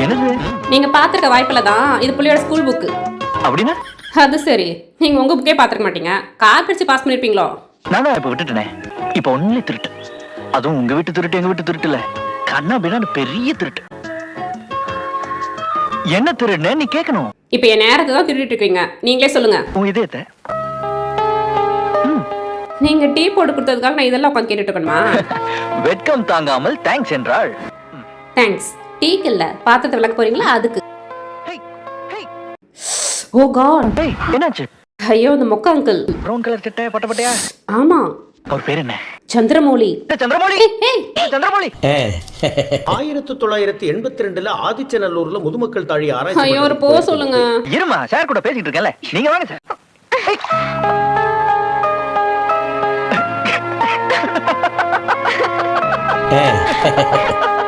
என்னது? நீங்க பாத்திருக்க வாய்ப்பில் தான் இது புள்ளியோட ஸ்கூல் புக்கு அப்படின்னா? அது சரி. நீங்க உங்க புக்கே பாத்திருக்க மாட்டீங்க. கார் கடிச்சு பாஸ் பண்ணிருப்பீங்களோ? நான் இப்ப விட்டுட்டேனே. இப்ப ஒன்லி திருட்டு. அதுவும் உங்க வீட்டு திருட்டு எங்க வீட்டு திருட்டு இல்ல கண்ணா பின்னாடி பெரிய திருட்டு. என்ன திருடுனே நீ கேட்கணும் இப்போ என் நேரத்தை தான் திருடிட்டு இருக்கீங்க. நீங்களே சொல்லுங்க. உன் இதயத்தை? நீங்க டீ போட்டு கொடுத்ததுக்காக நான் இதெல்லாம் உட்காந்து கேட்டுட்டு இருக்கணுமா? வெட்கம் தாங்காமல் தேங்க்ஸ் என்றாள். தேங்க்ஸ் டீக்கு இல்ல பாத்திரத்தை விளக்க போறீங்களா? அதுக்கு. ஓ காட் ஹேய், என்னாச்சு? ஐயோ இந்த மொக்க அங்கிள். ப்ரௌன் கலர் சட்டை பட்ட பட்டையா? ஆமா. அவர் பேர் என்ன? சந்திரமௌலி. சந்திரமௌலி! சந்திரமௌலி! ஆயிரத்தி தொள்ளாயிரத்தி எண்பத்தி ரெண்டுல ஆதிச்சநல்லூர்ல முதுமக்கள் தாழி ஆராய்ச்சி ஐயோ ஒரு போ சொல்லுங்க. இருமா சார் கூட பேசிட்டு இருக்கேன்ல. நீங்க வாங்க சார். பண்ணப்பட்டது.